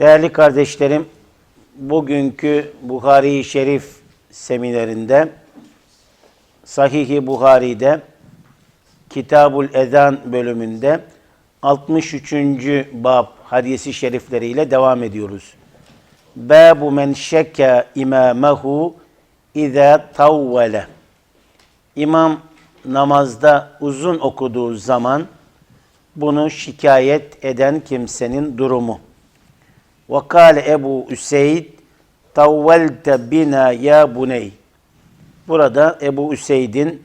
Değerli kardeşlerim, bugünkü Buhari Şerif seminerinde Sahih-i Buhari'de Kitabul Ezan bölümünde 63. bab hadisi şerifleriyle devam ediyoruz. Babu men şekka imamehu iza tavvele. İmam namazda uzun okuduğu zaman bunu şikayet eden kimsenin durumu. Ve kâle Ebu Üseyd tavvelte bina ya buney. Burada Ebu Üseyd'in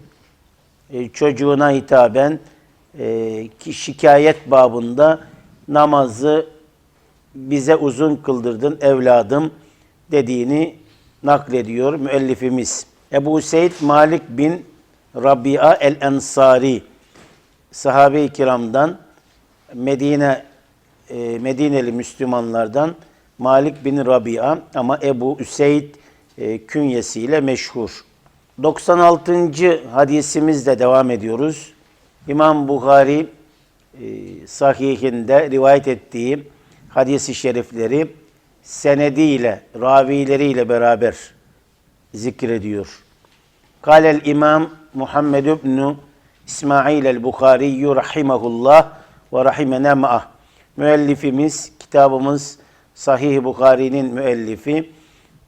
e, çocuğuna hitaben e, şikayet babında namazı bize uzun kıldırdın evladım dediğini naklediyor müellifimiz. Ebu Seyd Malik bin Rabia el-Ensari sahabe-i kiramdan Medine e, Medineli Müslümanlardan Malik bin Rabia ama Ebu Üseyd e, künyesiyle meşhur. 96. hadisimizle devam ediyoruz. İmam Bukhari e, sahihinde rivayet ettiği hadisi şerifleri senediyle, ravileriyle beraber zikrediyor. Kâlel İmam Muhammed ibn İsmail el-Bukhari rahimahullah ve rahimena ma'ah. Müellifimiz, kitabımız Sahih Bukhari'nin müellifi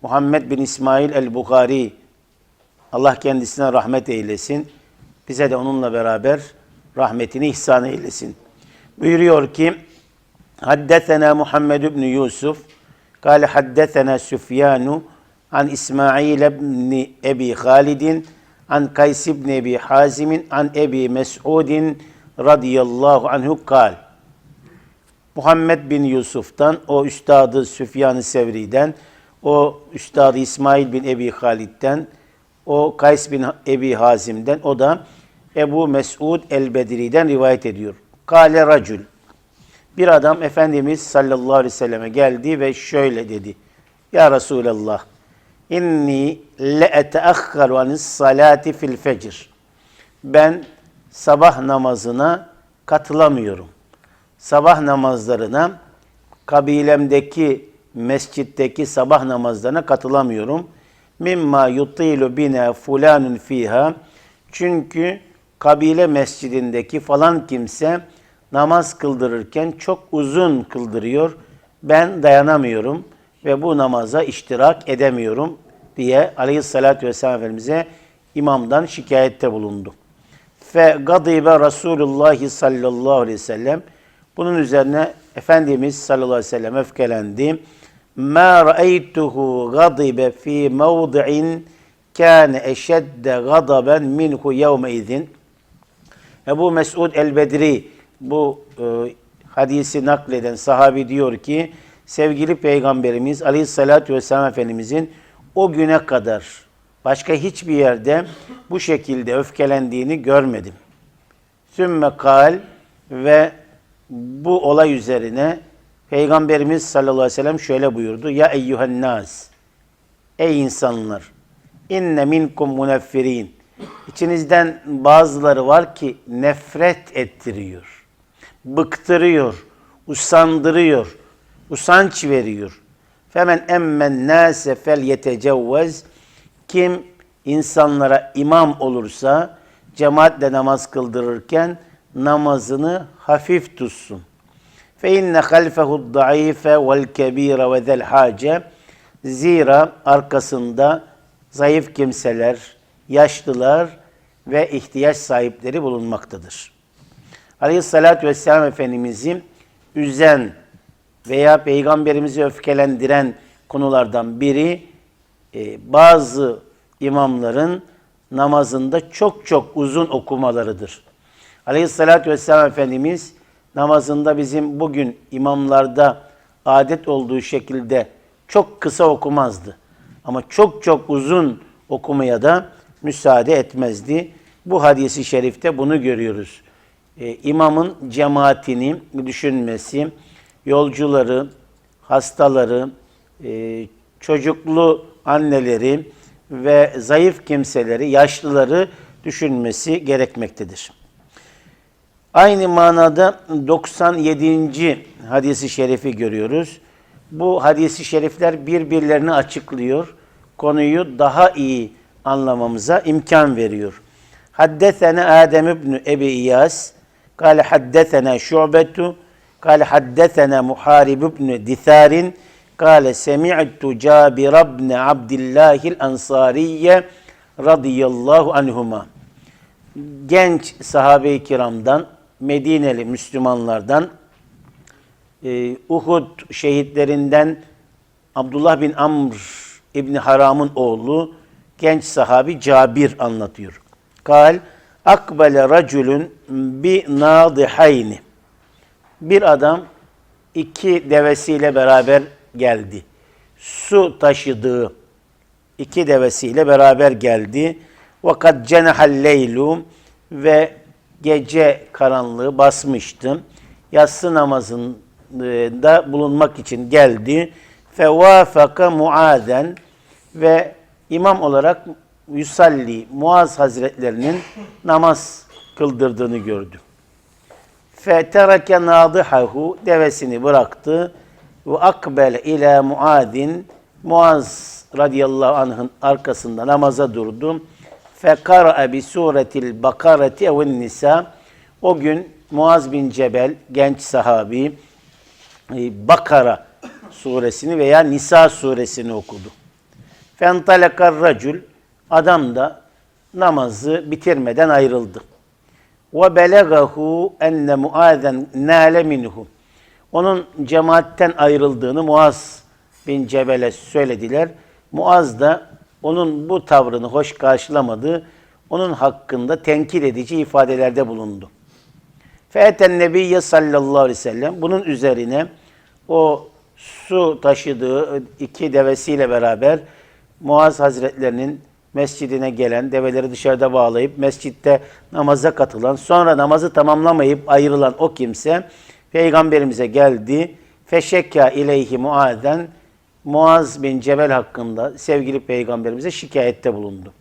Muhammed bin İsmail el-Bukhari Allah kendisine rahmet eylesin. Bize de onunla beraber rahmetini ihsan eylesin. Buyuruyor ki Haddetena Muhammed ibn Yusuf قال حدثنا سفيان عن إسماعيل بن أبي خالد عن قيس بن أبي حازم عن أبي مسعود رضي الله عنه قال Muhammed bin Yusuf'tan, o üstadı Süfyan-ı Sevri'den, o üstadı İsmail bin Ebi Halid'den, o Kays bin Ebi Hazim'den, o da Ebu Mesud el-Bedri'den rivayet ediyor. Kale racül. Bir adam Efendimiz sallallahu aleyhi ve selleme geldi ve şöyle dedi. Ya Resulallah, inni le eteakharu anis salati fil fecr. Ben sabah namazına katılamıyorum. Sabah namazlarına kabilemdeki mescitteki sabah namazlarına katılamıyorum. Mimma yutilu bina fulanun fiha. Çünkü kabile mescidindeki falan kimse namaz kıldırırken çok uzun kıldırıyor. Ben dayanamıyorum ve bu namaza iştirak edemiyorum diye aleyhissalatü vesselam Efendimiz'e imamdan şikayette bulundu. Fe gadibe Resulullah sallallahu aleyhi ve sellem bunun üzerine Efendimiz sallallahu aleyhi ve sellem öfkelendi. Ma ra'eytuhu gadibe fi mevdi'in kâne eşedde gadaben minhu yevme izin. Ebu Mesud el-Bedri bu e, hadisi nakleden sahabi diyor ki sevgili peygamberimiz aleyhissalatü vesselam Efendimizin o güne kadar başka hiçbir yerde bu şekilde öfkelendiğini görmedim. Sümme kal ve bu olay üzerine Peygamberimiz sallallahu aleyhi ve sellem şöyle buyurdu. Ya eyyühen nas. Ey insanlar. İnne minkum muneffirin. İçinizden bazıları var ki nefret ettiriyor. Bıktırıyor. Usandırıyor. Usanç veriyor. Femen emmen nase fel yetecevvez. Kim insanlara imam olursa cemaatle namaz kıldırırken namazını hafif tutsun. Fe inne halfehu daife vel kebire ve zel hace. Zira arkasında zayıf kimseler, yaşlılar ve ihtiyaç sahipleri bulunmaktadır. Aleyhissalatü vesselam Efendimiz'i üzen veya Peygamberimizi öfkelendiren konulardan biri e, bazı imamların namazında çok çok uzun okumalarıdır. Aleyhissalatü vesselam Efendimiz namazında bizim bugün imamlarda adet olduğu şekilde çok kısa okumazdı. Ama çok çok uzun okumaya da müsaade etmezdi. Bu hadisi şerifte bunu görüyoruz. Ee, imamın cemaatini düşünmesi, yolcuları, hastaları, e, çocuklu anneleri ve zayıf kimseleri, yaşlıları düşünmesi gerekmektedir. Aynı manada 97. hadisi şerifi görüyoruz. Bu hadisi şerifler birbirlerini açıklıyor. Konuyu daha iyi anlamamıza imkan veriyor. Haddesene Adem ibn Ebi İyas, kâle haddesene şubetu, kâle haddesene Muharib ibn Ditharin, kâle semi'tu Cabir ibn Abdillahil Ansariye radıyallahu anhuma. Genç sahabe-i kiramdan Medineli Müslümanlardan, e, Uhud şehitlerinden Abdullah bin Amr İbni Haram'ın oğlu genç sahabi Cabir anlatıyor. Kal akbele raculun bi nadihayni. Bir adam iki devesiyle beraber geldi. Su taşıdığı iki devesiyle beraber geldi. Vakat cenahal leylu ve gece karanlığı basmıştı. Yatsı namazında bulunmak için geldi. Fevafaka muaden ve imam olarak Yusalli Muaz Hazretlerinin namaz kıldırdığını gördü. Fetereke nadihahu devesini bıraktı ve akbel ila Muadin Muaz radıyallahu anh'ın arkasında namaza durdu. Fekara bi suretil bakareti evin nisa o gün Muaz bin Cebel genç sahabi e, Bakara suresini veya Nisa suresini okudu. Fentalekar racul adam da namazı bitirmeden ayrıldı. Ve belegahu enne muazen nale minhu. Onun cemaatten ayrıldığını Muaz bin Cebel'e söylediler. Muaz da onun bu tavrını hoş karşılamadı. Onun hakkında tenkit edici ifadelerde bulundu. Fe'eten Nebiyye sallallahu aleyhi ve sellem bunun üzerine o su taşıdığı iki devesiyle beraber Muaz Hazretlerinin mescidine gelen, develeri dışarıda bağlayıp mescitte namaza katılan, sonra namazı tamamlamayıp ayrılan o kimse Peygamberimize geldi. Feşekka ileyhi muazen Muaz bin Cebel hakkında sevgili Peygamberimize şikayette bulundu.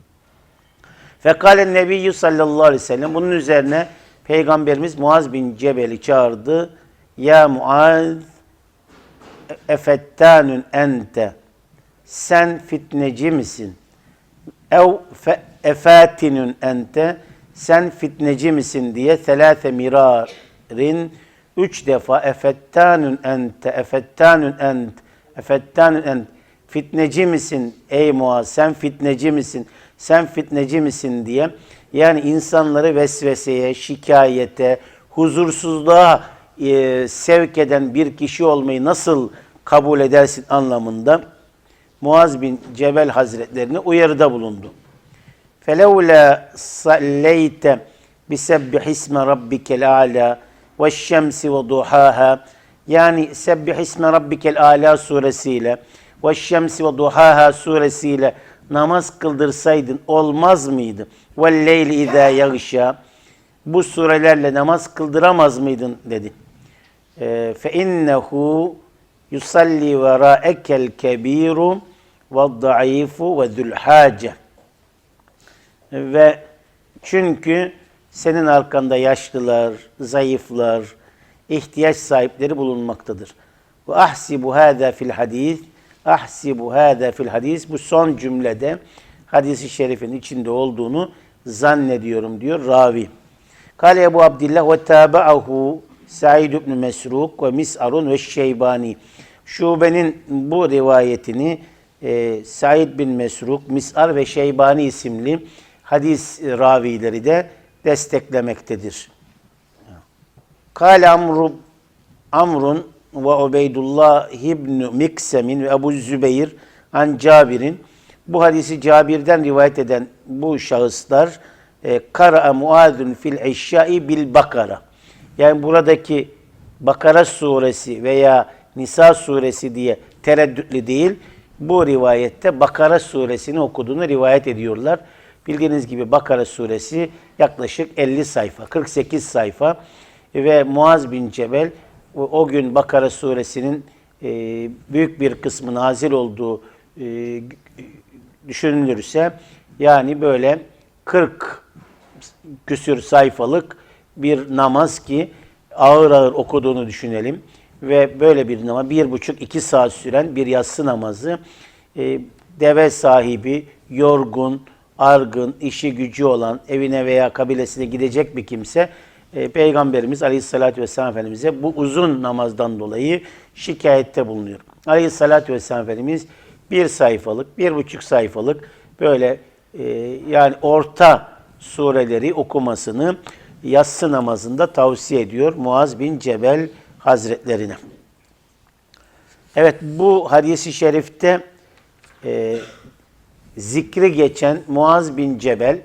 Fekalen Nebiyyü sallallahu aleyhi ve sellem bunun üzerine Peygamberimiz Muaz bin Cebel'i çağırdı. Ya Muaz efettanun ente sen fitneci misin? Ev fe, efatinun ente sen fitneci misin diye selase mirarin üç defa efettanun ente efettanun ent efettanun ent fitneci misin ey Muaz sen fitneci misin sen fitneci misin diye yani insanları vesveseye, şikayete, huzursuzluğa e, sevk eden bir kişi olmayı nasıl kabul edersin anlamında Muaz bin Cebel Hazretlerine uyarıda bulundu. فَلَوْلَا صَلَّيْتَ بِسَبِّحِ اسْمَ رَبِّكَ الْعَالَى وَالشَّمْسِ وَضُحَاهَا yani Sebbih isme Rabbikel Ala suresiyle ve Şemsi ve Duhaha suresiyle namaz kıldırsaydın olmaz mıydı? Ve leyli izâ yagşâ bu surelerle namaz kıldıramaz mıydın dedi. Fe innehu yusalli verâekel kebiru ve zayıfu ve zülhace. Ve çünkü senin arkanda yaşlılar, zayıflar, ihtiyaç sahipleri bulunmaktadır. Ve ahsibu hâzâ fil hadis, ahsibu hâzâ fil hadis, bu son cümlede hadisi şerifin içinde olduğunu zannediyorum diyor ravi. Kale Ebu Abdillah ve tabi'ahu Said ibn Mesruk ve Mis'arun ve Şeybani. Şube'nin bu rivayetini e, Said bin Mesruk, Mis'ar ve Şeybani isimli hadis ravileri de desteklemektedir. Kale Amru Amrun ve Ubeydullah ibn Miksem'in ve Ebu Zübeyir an Cabir'in bu hadisi Cabir'den rivayet eden bu şahıslar e, Kara Muazun fil eşyai bil Bakara. Yani buradaki Bakara suresi veya Nisa suresi diye tereddütlü değil. Bu rivayette Bakara suresini okuduğunu rivayet ediyorlar. Bildiğiniz gibi Bakara suresi yaklaşık 50 sayfa, 48 sayfa ve Muaz bin Cebel o gün Bakara suresinin e, büyük bir kısmı nazil olduğu e, düşünülürse yani böyle 40 küsür sayfalık bir namaz ki ağır ağır okuduğunu düşünelim. ve böyle bir namaz, bir buçuk iki saat süren bir yatsı namazı e, deve sahibi, yorgun, argın, işi gücü olan, evine veya kabilesine gidecek bir kimse e, Peygamberimiz Aleyhisselatü Vesselam Efendimiz'e bu uzun namazdan dolayı şikayette bulunuyor. Aleyhisselatü Vesselam Efendimiz bir sayfalık, bir buçuk sayfalık böyle e, yani orta sureleri okumasını yatsı namazında tavsiye ediyor Muaz bin Cebel Hazretlerine. Evet bu hadisi şerifte e, zikri geçen Muaz bin Cebel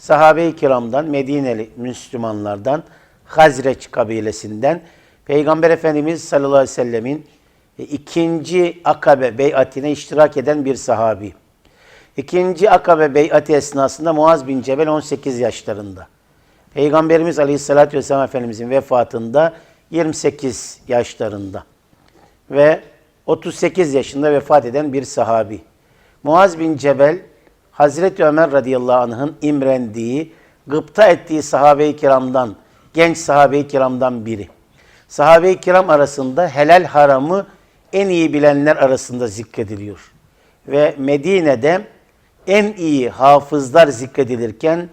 sahabe-i kiramdan, Medineli Müslümanlardan, Hazreç kabilesinden Peygamber Efendimiz sallallahu aleyhi ve sellemin e, ikinci Akabe beyatine iştirak eden bir sahabi. İkinci Akabe beyati esnasında Muaz bin Cebel 18 yaşlarında. Peygamberimiz Aleyhisselatü Vesselam Efendimizin vefatında 28 yaşlarında ve 38 yaşında vefat eden bir sahabi. Muaz bin Cebel, Hazreti Ömer radıyallahu anh'ın imrendiği, gıpta ettiği sahabe-i kiramdan, genç sahabe-i kiramdan biri. Sahabe-i kiram arasında helal haramı en iyi bilenler arasında zikrediliyor. Ve Medine'de en iyi hafızlar zikredilirken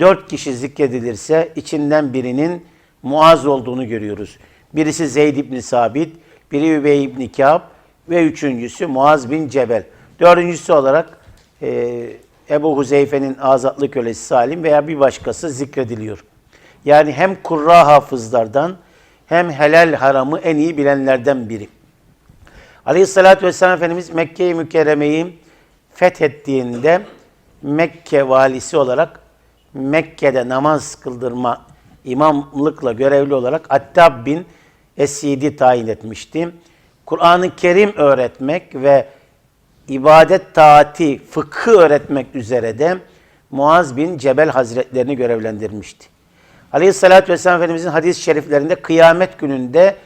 dört kişi zikredilirse içinden birinin Muaz olduğunu görüyoruz. Birisi Zeyd ibn Sabit, biri Übey ibn Kâb ve üçüncüsü Muaz bin Cebel. Dördüncüsü olarak e, Ebu Huzeyfe'nin azatlı kölesi Salim veya bir başkası zikrediliyor. Yani hem kurra hafızlardan hem helal haramı en iyi bilenlerden biri. Aleyhissalatü vesselam Efendimiz Mekke-i Mükerreme'yi fethettiğinde Mekke valisi olarak Mekke'de namaz kıldırma imamlıkla görevli olarak Attab bin Esidi tayin etmişti. Kur'an-ı Kerim öğretmek ve ibadet taati, fıkıh öğretmek üzere de Muaz bin Cebel Hazretlerini görevlendirmişti. Aleyhissalatü Vesselam Efendimizin hadis-i şeriflerinde kıyamet gününde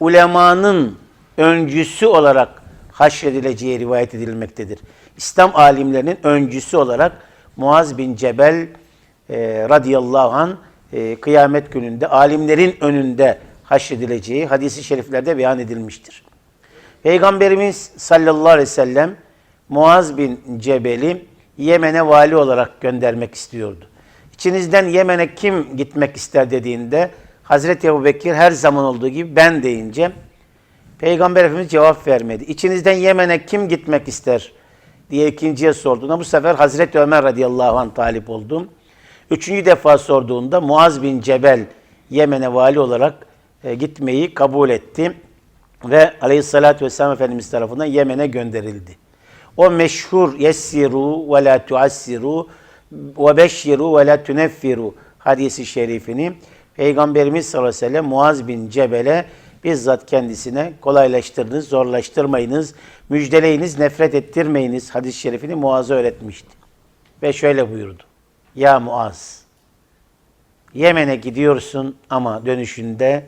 ulemanın öncüsü olarak haşredileceği rivayet edilmektedir. İslam alimlerinin öncüsü olarak Muaz bin Cebel e, radıyallahu an e, kıyamet gününde alimlerin önünde haşredileceği hadisi şeriflerde beyan edilmiştir. Peygamberimiz sallallahu aleyhi ve sellem Muaz bin Cebel'i Yemen'e vali olarak göndermek istiyordu. İçinizden Yemen'e kim gitmek ister dediğinde Hazreti Ebu Bekir her zaman olduğu gibi ben deyince Peygamber Efendimiz cevap vermedi. İçinizden Yemen'e kim gitmek ister diye ikinciye sorduğunda bu sefer Hazreti Ömer radıyallahu anh talip oldum. Üçüncü defa sorduğunda Muaz bin Cebel Yemen'e vali olarak e, gitmeyi kabul etti ve aleyhissalatü vesselam Efendimiz tarafından Yemen'e gönderildi. O meşhur yessiru ve la tuassiru ve beşşiru ve la tuneffiru hadisi şerifini Peygamberimiz sallallahu aleyhi ve sellem Muaz bin Cebel'e bizzat kendisine kolaylaştırınız, zorlaştırmayınız, müjdeleyiniz, nefret ettirmeyiniz hadis-i şerifini Muaz'a öğretmişti. Ve şöyle buyurdu. Ya Muaz, Yemen'e gidiyorsun ama dönüşünde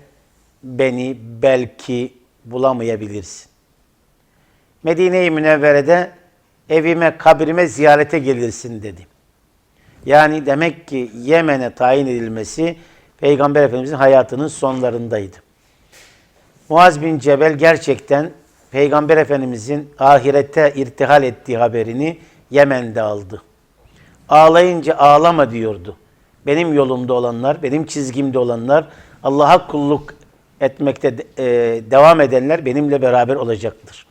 beni belki bulamayabilirsin. Medine-i Münevvere'de evime, kabrime ziyarete gelirsin dedi. Yani demek ki Yemen'e tayin edilmesi Peygamber Efendimizin hayatının sonlarındaydı. Muaz bin Cebel gerçekten Peygamber Efendimizin ahirette irtihal ettiği haberini Yemen'de aldı. Ağlayınca ağlama diyordu. Benim yolumda olanlar, benim çizgimde olanlar, Allah'a kulluk etmekte e, devam edenler benimle beraber olacaktır.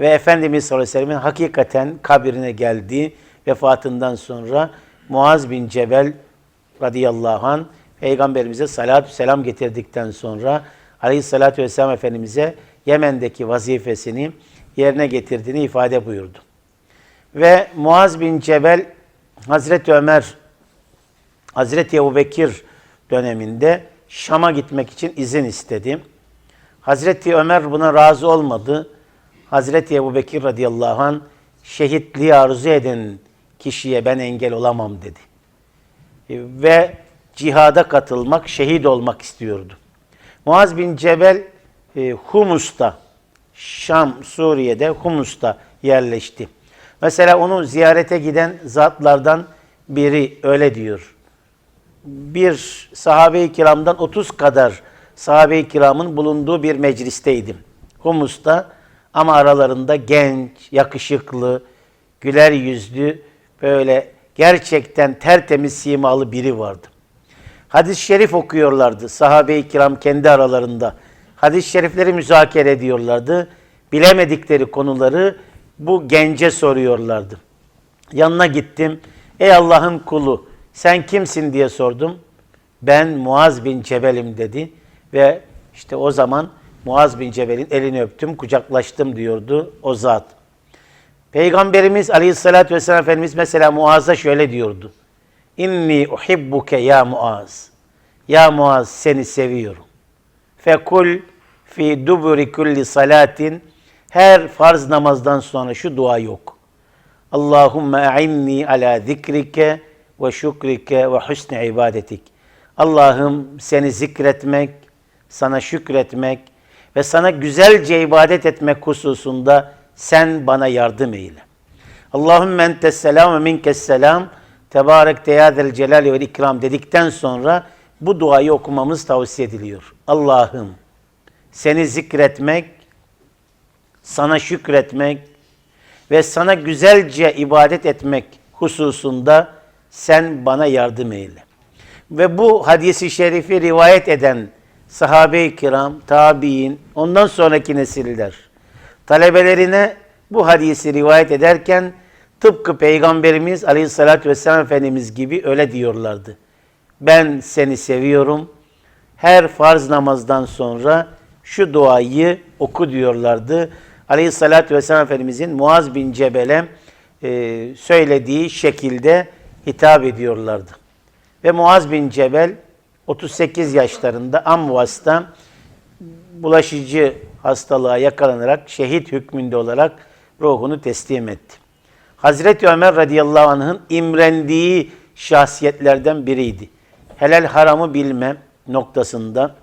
Ve Efendimiz sallallahu aleyhi ve sellem'in hakikaten kabirine geldiği vefatından sonra Muaz bin Cebel radıyallahu an Peygamberimize salatü selam getirdikten sonra aleyhissalatü vesselam Efendimiz'e Yemen'deki vazifesini yerine getirdiğini ifade buyurdu. Ve Muaz bin Cebel Hazreti Ömer, Hazreti Ebu Bekir döneminde Şam'a gitmek için izin istedi. Hazreti Ömer buna razı olmadı. Hazreti Ebu Bekir radıyallahu an şehitliği arzu eden kişiye ben engel olamam dedi. Ve cihada katılmak, şehit olmak istiyordu. Muaz bin Cebel e, Humus'ta, Şam, Suriye'de Humus'ta yerleşti. Mesela onu ziyarete giden zatlardan biri öyle diyor. Bir sahabe-i kiramdan 30 kadar sahabe-i kiramın bulunduğu bir meclisteydim. Humus'ta ama aralarında genç, yakışıklı, güler yüzlü, böyle gerçekten tertemiz simalı biri vardı. Hadis-i şerif okuyorlardı sahabe-i kiram kendi aralarında. Hadis-i şerifleri müzakere ediyorlardı. Bilemedikleri konuları bu gence soruyorlardı. Yanına gittim. Ey Allah'ın kulu sen kimsin diye sordum. Ben Muaz bin Cebel'im dedi. Ve işte o zaman Muaz bin Cebel'in elini öptüm, kucaklaştım diyordu o zat. Peygamberimiz Aleyhisselatü Vesselam Efendimiz mesela Muaz'a şöyle diyordu. İnni uhibbuke ya Muaz. Ya Muaz seni seviyorum. Fekul fi duburi kulli salatin her farz namazdan sonra şu dua yok. Allahümme a'inni ala zikrike ve şükrike ve husni ibadetik. Allah'ım seni zikretmek, sana şükretmek ve sana güzelce ibadet etmek hususunda sen bana yardım eyle. Allahümme entes selam ve minkes selam. Tebarek teyadel celali ve ikram dedikten sonra bu duayı okumamız tavsiye ediliyor. Allah'ım seni zikretmek, sana şükretmek ve sana güzelce ibadet etmek hususunda sen bana yardım eyle. Ve bu hadisi şerifi rivayet eden sahabe-i kiram, tabi'in, ondan sonraki nesiller talebelerine bu hadisi rivayet ederken tıpkı Peygamberimiz Aleyhisselatü Vesselam Efendimiz gibi öyle diyorlardı. Ben seni seviyorum. Her farz namazdan sonra şu duayı oku diyorlardı. Aleyhisselatü Vesselam Efendimizin Muaz bin Cebel'e e, söylediği şekilde hitap ediyorlardı. Ve Muaz bin Cebel 38 yaşlarında Amvas'ta bulaşıcı hastalığa yakalanarak şehit hükmünde olarak ruhunu teslim etti. Hazreti Ömer radıyallahu anh'ın imrendiği şahsiyetlerden biriydi. Helal haramı bilme noktasında,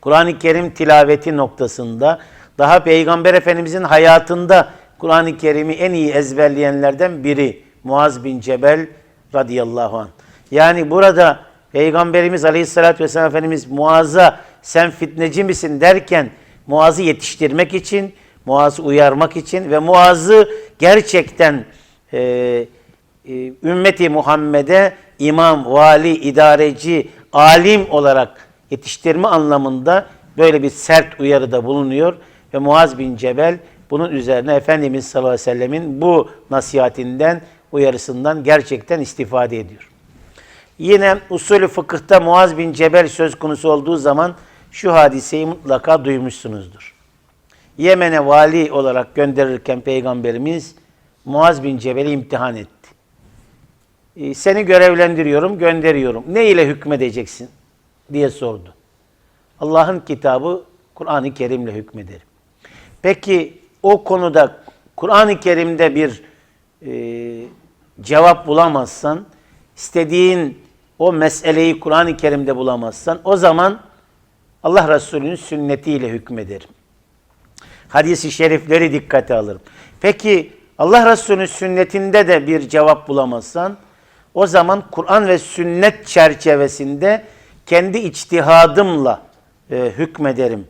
Kur'an-ı Kerim tilaveti noktasında, daha Peygamber Efendimizin hayatında Kur'an-ı Kerim'i en iyi ezberleyenlerden biri Muaz bin Cebel radıyallahu anh. Yani burada Peygamberimiz Aleyhisselatü Vesselam Efendimiz Muaz'a sen fitneci misin derken Muaz'ı yetiştirmek için, Muaz'ı uyarmak için ve Muaz'ı gerçekten e, e, ümmeti Muhammed'e imam, vali, idareci, alim olarak yetiştirme anlamında böyle bir sert uyarıda bulunuyor. Ve Muaz bin Cebel bunun üzerine Efendimiz sallallahu aleyhi ve sellemin bu nasihatinden, uyarısından gerçekten istifade ediyor. Yine usulü fıkıhta Muaz bin Cebel söz konusu olduğu zaman şu hadiseyi mutlaka duymuşsunuzdur. Yemen'e vali olarak gönderirken Peygamberimiz Muaz bin Cebel'i imtihan etti. Ee, Seni görevlendiriyorum, gönderiyorum. Ne ile hükmedeceksin? diye sordu. Allah'ın kitabı Kur'an-ı Kerim'le hükmederim. Peki o konuda Kur'an-ı Kerim'de bir e, cevap bulamazsan, istediğin o meseleyi Kur'an-ı Kerim'de bulamazsan o zaman Allah Resulü'nün sünnetiyle hükmederim. Hadis-i şerifleri dikkate alırım. Peki Allah Resulü'nün sünnetinde de bir cevap bulamazsan o zaman Kur'an ve sünnet çerçevesinde kendi içtihadımla e, hükmederim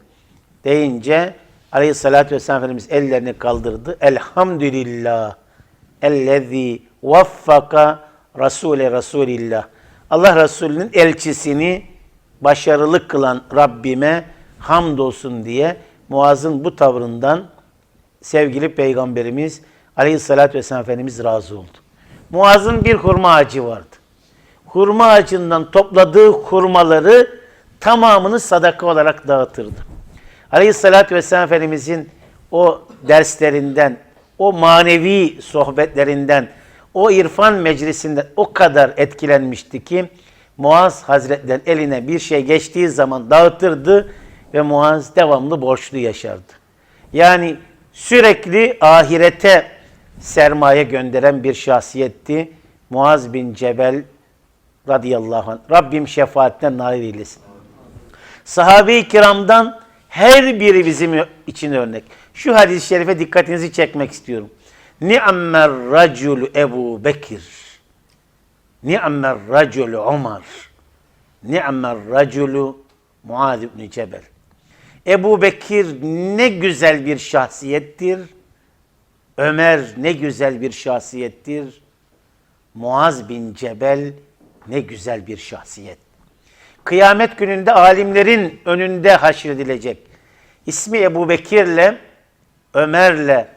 deyince Aleyhissalatü Vesselam Efendimiz ellerini kaldırdı. Elhamdülillah ellezî vaffaka Rasule Resulillah. Allah Resulü'nün elçisini başarılı kılan Rabbime hamdolsun diye Muaz'ın bu tavrından sevgili Peygamberimiz Aleyhisselatü Vesselam Efendimiz razı oldu. Muaz'ın bir hurma ağacı vardı. Hurma ağacından topladığı hurmaları tamamını sadaka olarak dağıtırdı. Aleyhisselatü Vesselam Efendimizin o derslerinden, o manevi sohbetlerinden, o irfan meclisinden o kadar etkilenmişti ki Muaz Hazretleri eline bir şey geçtiği zaman dağıtırdı ve Muaz devamlı borçlu yaşardı. Yani sürekli ahirete sermaye gönderen bir şahsiyetti. Muaz bin Cebel radıyallahu anh. Rabbim şefaatten nail eylesin. Sahabe-i kiramdan her biri bizim için örnek. Şu hadis-i şerife dikkatinizi çekmek istiyorum. Ni'ammer racul Ebu Bekir. Ni'ammer racul Umar. Ni'ammer raculu Muaz İbni Cebel. Ebu Bekir ne güzel bir şahsiyettir. Ömer ne güzel bir şahsiyettir. Muaz bin Cebel ne güzel bir şahsiyet. Kıyamet gününde alimlerin önünde haşredilecek. İsmi Ebu Bekir'le Ömer'le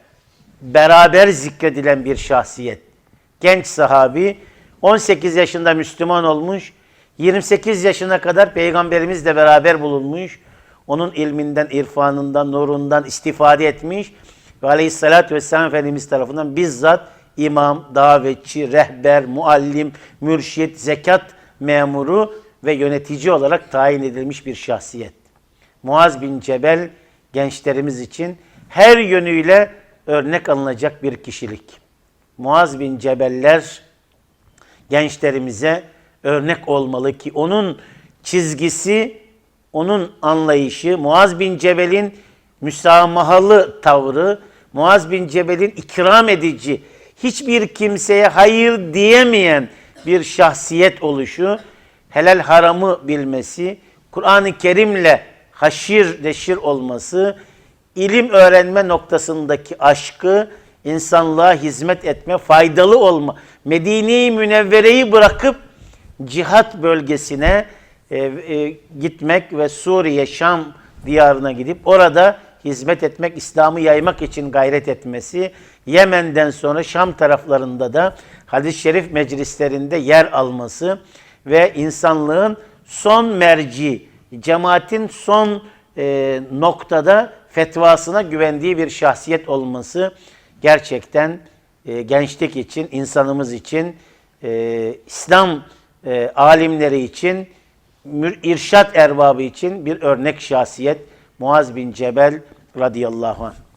beraber zikredilen bir şahsiyet. Genç sahabi 18 yaşında Müslüman olmuş. 28 yaşına kadar peygamberimizle beraber bulunmuş. Onun ilminden, irfanından, nurundan istifade etmiş. Ve aleyhissalatü vesselam Efendimiz tarafından bizzat imam, davetçi, rehber, muallim, mürşit, zekat memuru ve yönetici olarak tayin edilmiş bir şahsiyet. Muaz bin Cebel gençlerimiz için her yönüyle örnek alınacak bir kişilik. Muaz bin Cebeller gençlerimize örnek olmalı ki onun çizgisi, onun anlayışı, Muaz bin Cebel'in müsamahalı tavrı, Muaz bin Cebel'in ikram edici, hiçbir kimseye hayır diyemeyen bir şahsiyet oluşu, helal haramı bilmesi, Kur'an-ı Kerim'le haşir neşir olması, ilim öğrenme noktasındaki aşkı, insanlığa hizmet etme, faydalı olma, Medine-i Münevvere'yi bırakıp cihat bölgesine e, e, gitmek ve Suriye, Şam diyarına gidip orada hizmet etmek, İslam'ı yaymak için gayret etmesi, Yemen'den sonra Şam taraflarında da hadis-i şerif meclislerinde yer alması ve insanlığın son merci, cemaatin son e, noktada fetvasına güvendiği bir şahsiyet olması gerçekten e, gençlik için, insanımız için, e, İslam e, alimleri için, irşat erbabı için bir örnek şahsiyet Muaz bin Cebel radıyallahu anh.